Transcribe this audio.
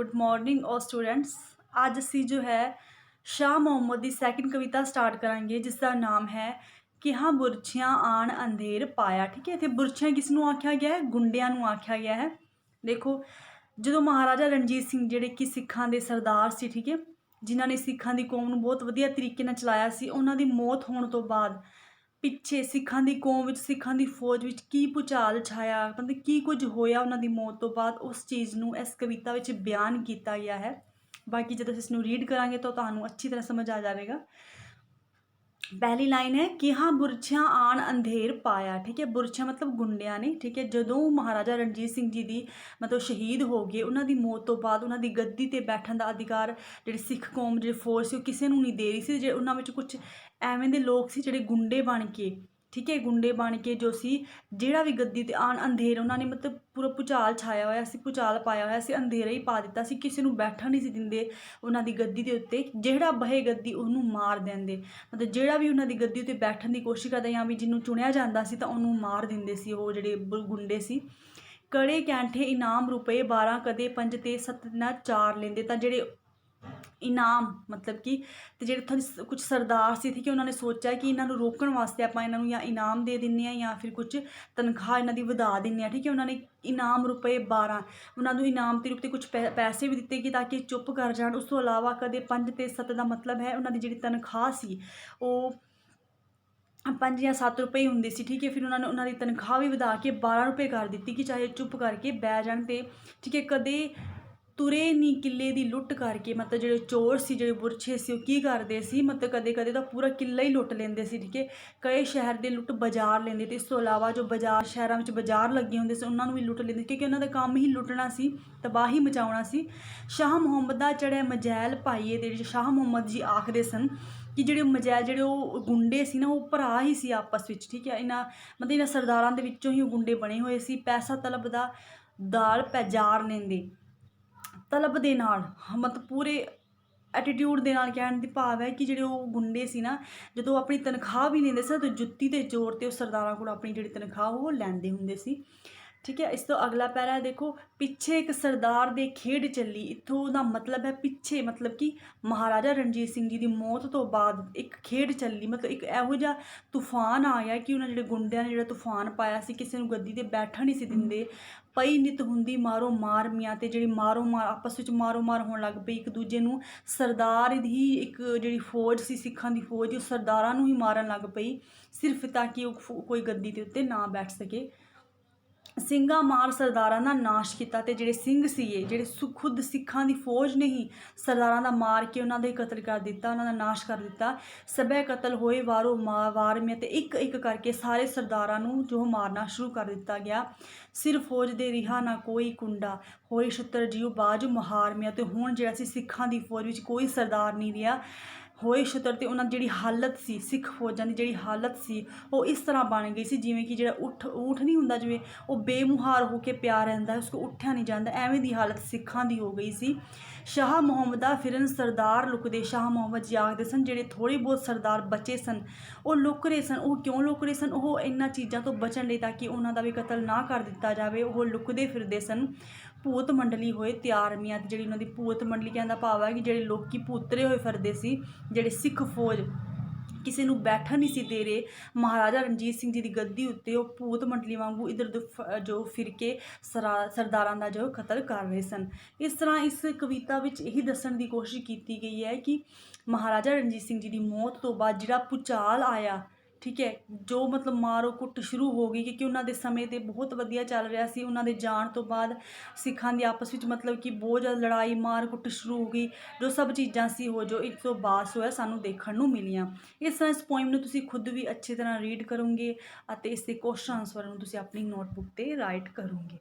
Good morning ਆਲ students. ਅੱਜ ਅਸੀਂ ਜੋ ਹੈ, ਸ਼ਾਹ ਮੁਹੰਮਦ ਦੀ ਸੈਕਿੰਡ ਕਵਿਤਾ ਸਟਾਰਟ ਕਰਾਂਗੇ, ਜਿਸ ਦਾ ਨਾਮ ਹੈ ਕਿ ਹਾਂ ਬੁਰਛੀਆਂ ਆਣ ਅੰਧੇਰ ਪਾਇਆ। ਠੀਕ ਹੈ, ਇੱਥੇ ਬੁਰਛੀਆਂ ਕਿਸ ਨੂੰ ਆਖਿਆ ਗਿਆ ਹੈ? ਗੁੰਡਿਆਂ ਨੂੰ ਆਖਿਆ ਗਿਆ ਹੈ। ਦੇਖੋ, ਜਦੋਂ ਮਹਾਰਾਜਾ ਰਣਜੀਤ ਸਿੰਘ ਜਿਹੜੇ ਕਿ ਸਿੱਖਾਂ ਦੇ ਸਰਦਾਰ ਸੀ, ਠੀਕ ਹੈ, ਜਿਨ੍ਹਾਂ ਨੇ ਸਿੱਖਾਂ ਦੀ ਕੌਮ ਨੂੰ ਬਹੁਤ ਵਧੀਆ ਤਰੀਕੇ ਨਾਲ ਚਲਾਇਆ ਸੀ, ਉਹਨਾਂ ਦੀ ਮੌਤ ਹੋਣ ਤੋਂ ਬਾਅਦ ਪਿੱਛੇ ਸਿੱਖਾਂ ਦੀ ਕੌਮ ਵਿੱਚ, ਸਿੱਖਾਂ ਦੀ ਫੌਜ ਵਿੱਚ ਕੀ ਭੁਚਾਲ ਛਾਇਆ, ਮਤਲਬ ਕੀ ਕੁਝ ਹੋਇਆ ਉਹਨਾਂ ਦੀ ਮੌਤ ਤੋਂ ਬਾਅਦ ਉਸ ਚੀਜ਼ ਨੂੰ, ਇਸ ਕਵਿਤਾ ਵਿੱਚ ਬਿਆਨ ਕੀਤਾ ਗਿਆ ਹੈ। ਬਾਕੀ ਜਦੋਂ ਅਸੀਂ ਇਸ ਨੂੰ ਰੀਡ ਕਰਾਂਗੇ ਤਾਂ ਤੁਹਾਨੂੰ ਅੱਛੀ ਤਰ੍ਹਾਂ ਸਮਝ ਆ ਜਾਵੇਗਾ। ਪਹਿਲੀ ਲਾਈਨ ਹੈ ਕਿ ਹਾਂ ਬੁਰਛਾਂ ਆਣ ਅੰਧੇਰ ਪਾਇਆ। ਠੀਕ ਹੈ ਬੁਰਛਾਂ ਮਤਲਬ ਗੁੰਡਿਆਂ ਨੇ। ਠੀਕ ਹੈ, ਜਦੋਂ ਮਹਾਰਾਜਾ ਰਣਜੀਤ ਸਿੰਘ ਜੀ ਦੀ ਮਤਲਬ ਸ਼ਹੀਦ ਹੋ ਗਏ, ਉਹਨਾਂ ਦੀ ਮੌਤ ਤੋਂ ਬਾਅਦ ਉਹਨਾਂ ਦੀ ਗੱਦੀ ਤੇ ਬੈਠਣ ਦਾ ਅਧਿਕਾਰ ਜਿਹੜੀ ਸਿੱਖ ਕੌਮ, ਜਿਹੜੀ ਫੋਰਸ ਸੀ, ਉਹ ਕਿਸੇ ਨੂੰ ਨਹੀਂ ਦੇ ਰਹੀ ਸੀ। ਜੇ ਉਹਨਾਂ ਵਿੱਚ ਕੁਝ ਐਵੇਂ ਦੇ ਲੋਕ ਸੀ ਜਿਹੜੇ ਗੁੰਡੇ ਬਣ ਕੇ ਠੀਕ ਹੈ ਗੁੰਡੇ ਬਣ ਕੇ ਜੋ ਸੀ, ਜਿਹੜਾ ਵੀ ਗੱਦੀ ਤੇ ਆਣ ਅੰਧੇਰ, ਉਹਨਾਂ ਨੇ ਮਤਲਬ ਪੂਰਾ ਭੁਚਾਲ ਛਾਇਆ ਹੋਇਆ ਸੀ, ਭੁਚਾਲ ਪਾਇਆ ਹੋਇਆ ਸੀ, ਅੰਧੇਰਾ ਹੀ ਪਾ ਦਿੱਤਾ ਸੀ, ਕਿਸੇ ਨੂੰ ਬੈਠਣ ਨਹੀਂ ਸੀ ਦਿੰਦੇ ਉਹਨਾਂ ਦੀ ਗੱਦੀ ਦੇ ਉੱਤੇ, ਜਿਹੜਾ ਬਹੇ ਗੱਦੀ ਉਹਨੂੰ ਮਾਰ ਦਿੰਦੇ। ਮਤਲਬ ਜਿਹੜਾ ਵੀ ਉਹਨਾਂ ਦੀ ਗੱਦੀ ਉੱਤੇ ਬੈਠਣ ਦੀ ਕੋਸ਼ਿਸ਼ ਕਰਦਾ ਜਾਂ ਵੀ ਜਿਹਨੂੰ ਚੁਣਿਆ ਜਾਂਦਾ ਸੀ ਤਾਂ ਉਹਨੂੰ ਮਾਰ ਦਿੰਦੇ ਸੀ, ਉਹ ਜਿਹੜੇ ਬ- ਗੁੰਡੇ ਸੀ। ਕੜੇ ਕੈਂਠੇ ਇਨਾਮ ਰੁਪਏ 12 ਕਦੇ 5 ਤੇ 7 ਨਾ 4 ਲੈਂਦੇ ਤਾਂ ਜਿਹੜੇ ਇਨਾਮ, ਮਤਲਬ ਕਿ ਤੇ ਜਿਹੜੇ ਉੱਥੋਂ ਕੁਝ ਸਰਦਾਰ ਸੀ, ਠੀਕ ਹੈ, ਉਹਨਾਂ ਨੇ ਸੋਚਿਆ ਕਿ ਇਹਨਾਂ ਨੂੰ ਰੋਕਣ ਵਾਸਤੇ ਆਪਾਂ ਇਹਨਾਂ ਨੂੰ ਜਾਂ ਇਨਾਮ ਦੇ ਦਿੰਨੇ ਆ ਜਾਂ ਫਿਰ ਕੁਝ ਤਨਖਾਹ ਇਹਨਾਂ ਦੀ ਵਧਾ ਦਿੰਨੇ ਆ ਠੀਕ ਹੈ, ਉਹਨਾਂ ਨੇ ਇਨਾਮ ਰੁਪਏ 12 ਉਹਨਾਂ ਨੂੰ ਇਨਾਮ ਦੇ ਰੂਪ ਤੇ ਕੁਝ ਪੈਸੇ ਵੀ ਦਿੱਤੇ ਕਿ ਤਾਂ ਕਿ ਚੁੱਪ ਕਰ ਜਾਣ। ਉਸ ਤੋਂ ਇਲਾਵਾ ਕਦੇ 5 ਤੇ 7 ਦਾ ਮਤਲਬ ਹੈ, ਉਹਨਾਂ ਦੀ ਜਿਹੜੀ ਤਨਖਾਹ ਸੀ, ਉਹ ਪੰਜ ਜਾਂ 7 ਰੁਪਏ ਹੁੰਦੇ ਸੀ, ਠੀਕ ਹੈ, ਫਿਰ ਉਹਨਾਂ ਨੇ ਉਹਨਾਂ ਦੀ ਤਨਖਾਹ ਵੀ ਵਧਾ ਕੇ 12 ਰੁਪਏ ਕਰ ਦਿੱਤੀ ਕਿ ਚਾਹੇ ਚੁੱਪ ਕਰਕੇ ਬਹਿ ਜਾਣ ਤੇ, ਠੀਕ ਹੈ, ਕਦੇ ਤੁਰੇ ਨਹੀਂ ਕਿੱਲੇ ਦੀ ਲੁੱਟ ਕਰਕੇ, ਮਤਲਬ ਜਿਹੜੇ ਚੋਰ ਸੀ, ਜਿਹੜੇ ਬੁਰਛੇ ਸੀ, ਉਹ ਕੀ ਕਰਦੇ ਸੀ? ਮਤਲਬ ਕਦੇ ਕਦੇ ਤਾਂ ਪੂਰਾ ਕਿੱਲਾ ਹੀ ਲੁੱਟ ਲੈਂਦੇ ਸੀ, ਠੀਕ ਹੈ? ਕਈ ਸ਼ਹਿਰ ਦੇ ਲੁੱਟ ਬਾਜ਼ਾਰ ਲੈਂਦੇ ਤੇ ਇਸ ਤੋਂ ਇਲਾਵਾ ਜੋ ਬਾਜ਼ਾਰ, ਸ਼ਹਿਰਾਂ ਵਿੱਚ ਬਾਜ਼ਾਰ ਲੱਗੇ ਹੁੰਦੇ ਸੀ, ਉਹਨਾਂ ਨੂੰ ਵੀ ਲੁੱਟ ਲੈਂਦੇ ਕਿਉਂਕਿ ਉਹਨਾਂ ਦਾ ਕੰਮ ਹੀ ਲੁੱਟਣਾ ਸੀ, ਤਬਾਹੀ ਮਚਾਉਣਾ ਸੀ। ਸ਼ਾਹ ਮੁਹੰਮਦ ਦਾ ਚੜਿਆ ਮਜੈਲ ਭਾਈਏ ਦੇ ਜਿਹੜੇ ਸ਼ਾਹ ਮੁਹੰਮਦ ਜੀ ਆਖਦੇ ਸਨ ਕਿ ਜਿਹੜੇ ਮਜੈਲ, ਜਿਹੜੇ ਉਹ ਗੁੰਡੇ ਸੀ ਨਾ, ਉਹ ਭਰਾ ਹੀ ਸੀ ਆਪਸ ਵਿੱਚ, ਠੀਕ ਹੈ? ਇਹਨਾਂ, ਮਤਲਬ ਇਹਨਾਂ ਸਰਦਾਰਾਂ ਦੇ ਵਿੱਚੋਂ ਹੀ ਉਹ ਗੁੰਡੇ ਬਣੇ ਹੋਏ ਸੀ, ਪੈਸਾ ਤਲਬ ਦਾ ਦਾਲ ਪੈਜਾਰ ਲੈਂਦੇ। ਤਲਬ ਦੇ ਨਾਲ, ਮਤਲਬ ਪੂਰੇ ਐਟੀਟਿਊਡ ਦੇ ਨਾਲ ਕਹਿਣ ਦੀ ਭਾਵ ਹੈ ਕਿ ਜਿਹੜੇ ਉਹ ਗੁੰਡੇ ਸੀ ਨਾ, ਜਦੋਂ ਆਪਣੀ ਤਨਖਾਹ ਵੀ ਲੈਂਦੇ ਸੀ ਨਾ ਤਾਂ ਜੁੱਤੀ ਦੇ ਜ਼ੋਰ ਤੇ ਉਹ ਸਰਦਾਰਾਂ ਕੋਲ ਆਪਣੀ ਜਿਹੜੀ ਤਨਖਾਹ, ਉਹ ਲੈਂਦੇ ਹੁੰਦੇ ਸੀ। ਠੀਕ ਹੈ, ਇਸ ਤੋਂ ਅਗਲਾ ਪੈਰਾ ਦੇਖੋ, ਪਿੱਛੇ ਇੱਕ ਸਰਦਾਰ ਦੇ ਖੇਡ ਚੱਲੀ। ਇੱਥੋਂ ਦਾ ਮਤਲਬ ਹੈ ਪਿੱਛੇ, ਮਤਲਬ ਕਿ ਮਹਾਰਾਜਾ ਰਣਜੀਤ ਸਿੰਘ ਜੀ ਦੀ ਮੌਤ ਤੋਂ ਬਾਅਦ ਇੱਕ ਖੇਡ ਚੱਲੀ। ਮਤਲਬ ਇੱਕ ਇਹੋ ਜਿਹਾ ਤੂਫਾਨ ਆ ਗਿਆ ਕਿ ਉਹਨਾਂ ਜਿਹੜੇ ਗੁੰਡਿਆਂ ਨੇ ਜਿਹੜਾ ਤੂਫਾਨ ਪਾਇਆ ਸੀ, ਕਿਸੇ ਨੂੰ ਗੱਦੀ ਤੇ ਬੈਠਣ ਨਹੀਂ ਸੀ ਦਿੰਦੇ। ਪਈ ਨਿਤ ਹੁੰਦੀ ਮਾਰੋ ਮਾਰ ਮੀਆਂ ਤੇ, ਜਿਹੜੀ ਮਾਰੋ ਮਾਰ, ਆਪਸ ਵਿੱਚ ਮਾਰੋ ਮਾਰ ਹੋਣ ਲੱਗ ਪਈ। ਇੱਕ ਦੂਜੇ ਨੂੰ ਸਰਦਾਰ ਦੀ ਇੱਕ ਜਿਹੜੀ ਫੌਜ ਸੀ, ਸਿੱਖਾਂ ਦੀ ਫੌਜ, ਉਹ ਸਰਦਾਰਾਂ ਨੂੰ ਹੀ ਮਾਰਨ ਲੱਗ ਪਈ। ਸਿਰਫ ਤਾਂ ਕਿ ਉਹ ਫੌ- ਕੋਈ ਗੱਦੀ ਦੇ ਉੱਤੇ ਨਾ ਬੈਠ ਸਕੇ। ਸਿੰਘਾਂ ਮਾਰ ਸਰਦਾਰਾਂ ਦਾ ਨਾਸ਼ ਕੀਤਾ ਤੇ ਜਿਹੜੇ ਸਿੰਘ ਸੀਗੇ, ਜਿਹੜੇ ਸੁ- ਖੁਦ ਸਿੱਖਾਂ ਦੀ ਫੌਜ ਨੇ ਹੀ ਸਰਦਾਰਾਂ ਦਾ ਮਾਰ ਕੇ ਉਹਨਾਂ ਦੇ ਕਤਲ ਕਰ ਦਿੱਤਾ, ਉਹਨਾਂ ਦਾ ਨਾਸ਼ ਕਰ ਦਿੱਤਾ। ਸਭੇ ਕਤਲ ਹੋਏ, ਵਾਰੋ ਮਾ- ਵਾਰ ਮੇ ਤੇ ਇੱਕ ਇੱਕ ਕਰਕੇ ਸਾਰੇ ਸਰਦਾਰਾਂ ਨੂੰ ਜੋ ਮਾਰਨਾ ਸ਼ੁਰੂ ਕਰ ਦਿੱਤਾ ਗਿਆ। ਸਿਰ ਫੌਜ ਦੇ ਰਿਹਾ ਨਾ ਕੋਈ ਕੁੰਡਾ, ਹੋਏ ਛਤਰ ਜੀਉ ਬਾਜ ਮੁਹਾਰ ਮੇ ਤੇ ਹੁਣ ਜਿਹੜਾ ਸੀ ਸਿੱਖਾਂ ਦੀ ਫੌਜ ਵਿੱਚ ਕੋਈ ਸਰਦਾਰ ਨਹੀਂ ਰਿਹਾ। ਹੋਏ ਸ਼ਤਰ ਤੇ ਉਹਨਾਂ ਦੀ ਜਿਹੜੀ ਹਾਲਤ ਸੀ, ਸਿੱਖ ਫੌਜਾਂ ਦੀ ਜਿਹੜੀ ਹਾਲਤ ਸੀ, ਉਹ ਇਸ ਤਰ੍ਹਾਂ ਬਣ ਗਈ ਸੀ ਜਿਵੇਂ ਕਿ ਜਿਹੜਾ ਉੱਠ, ਊਠ ਨਹੀਂ ਹੁੰਦਾ ਜਿਵੇਂ ਉਹ ਬੇਮੁਹਾਰ ਹੋ ਕੇ ਪਿਆ ਰਹਿੰਦਾ ਉਸ ਕੋ ਉੱਠਿਆ ਨਹੀਂ ਜਾਂਦਾ, ਐਵੇਂ ਦੀ ਹਾਲਤ ਸਿੱਖਾਂ ਦੀ ਹੋ ਗਈ ਸੀ। ਸ਼ਾਹ ਮੁਹੰਮਦ ਦਾ ਫਿਰਨ ਸਰਦਾਰ ਲੁਕਦੇ ਸ਼ਾਹ ਮੁਹੰਮਦ ਜੀ ਆਖਦੇ ਸਨ, ਜਿਹੜੇ ਥੋੜੇ ਬਹੁਤ ਸਰਦਾਰ ਬਚੇ ਸਨ, ਉਹ ਲੁਕ ਰਹੇ ਸਨ, ਉਹ ਕਿਉਂ ਲੁਕ ਰਹੇ ਸਨ, ਉਹ ਇਹਨਾਂ ਚੀਜ਼ਾਂ ਤੋਂ ਬਚਣ ਲਈ ਤਾਂ ਕਿ ਉਹਨਾਂ ਦਾ ਵੀ ਕਤਲ ਨਾ ਕਰ ਦਿੱਤਾ ਜਾਵੇ, ਉਹ ਲੁਕਦੇ ਫਿਰਦੇ ਸਨ। ਭੂਤ ਮੰਡਲੀ ਹੋਏ ਤਿਆਰ ਮੀਆਂ ਤੇ ਜਿਹੜੀ ਉਹਨਾਂ ਦੀ ਭੂਤ ਮੰਡਲੀ ਕਹਿੰਦਾ ਭਾਵ ਹੈ ਕਿ ਜਿਹੜੇ ਲੋਕੀ ਭੂਤਰੇ ਹੋਏ ਫਿਰਦੇ ਸੀ, ਜਿਹੜੇ ਸਿੱਖ ਫੌਜ ਕਿਸੇ ਨੂੰ ਬੈਠਣ ਨਹੀਂ ਸੀ ਦੇ ਰਹੇ, ਮਹਾਰਾਜਾ ਰਣਜੀਤ ਸਿੰਘ ਜੀ ਦੀ ਗੱਦੀ ਉੱਤੇ ਉਹ ਭੂਤ ਮੰਡਲੀ ਵਾਂਗੂ ਇਧਰ ਉਧਰ ਜੋ ਫਿਰ ਕੇ ਸਰਦਾਰਾਂ ਦਾ ਜੋ ਕਤਲ ਕਰ ਰਹੇ ਸਨ। ਇਸ ਤਰ੍ਹਾਂ ਇਸ ਕਵਿਤਾ ਵਿੱਚ ਇਹੀ ਦੱਸਣ ਦੀ ਕੋਸ਼ਿਸ਼ ਕੀਤੀ ਗਈ ਹੈ ਕਿ ਮਹਾਰਾਜਾ ਰਣਜੀਤ ਸਿੰਘ ਜੀ ਦੀ ਮੌਤ ਤੋਂ ਬਾਅਦ ਜਿਹੜਾ ਭੁਚਾਲ ਆਇਆ ਠੀਕ ਹੈ, ਜੋ ਮਤਲਬ ਮਾਰੋ ਕੁੱਟ ਸ਼ੁਰੂ ਹੋ ਗਈ ਕਿਉਂਕਿ ਉਹਨਾਂ ਦੇ ਸਮੇਂ ਤੇ ਬਹੁਤ ਵਧੀਆ ਚੱਲ ਰਿਹਾ ਸੀ, ਉਹਨਾਂ ਦੇ ਜਾਣ ਤੋਂ ਬਾਅਦ ਸਿੱਖਾਂ ਦੀ ਆਪਸ ਵਿੱਚ ਮਤਲਬ ਕਿ ਬਹੁਤ ਜ਼ਿਆਦਾ ਲੜਾਈ, ਮਾਰ ਕੁੱਟ ਸ਼ੁਰੂ ਹੋ ਗਈ, ਜੋ ਸਭ ਚੀਜ਼ਾਂ ਸੀ ਉਹ ਜੋ ਇੱਕ ਤੋਂ ਬਾਅਦ ਹੋਇਆ ਸਾਨੂੰ ਦੇਖਣ ਨੂੰ ਮਿਲੀਆਂ। ਇਸ ਤਰ੍ਹਾਂ ਇਸ ਪੋਇਮ ਨੂੰ ਤੁਸੀਂ ਖੁਦ ਵੀ ਅੱਛੀ ਤਰ੍ਹਾਂ ਰੀਡ ਕਰੋਗੇ ਅਤੇ ਇਸ ਦੇ ਕੁਐਸਚਨ ਆਨਸਰ ਨੂੰ ਤੁਸੀਂ ਆਪਣੀ ਨੋਟਬੁੱਕ ਤੇ ਰਾਈਟ ਕਰੋਗੇ।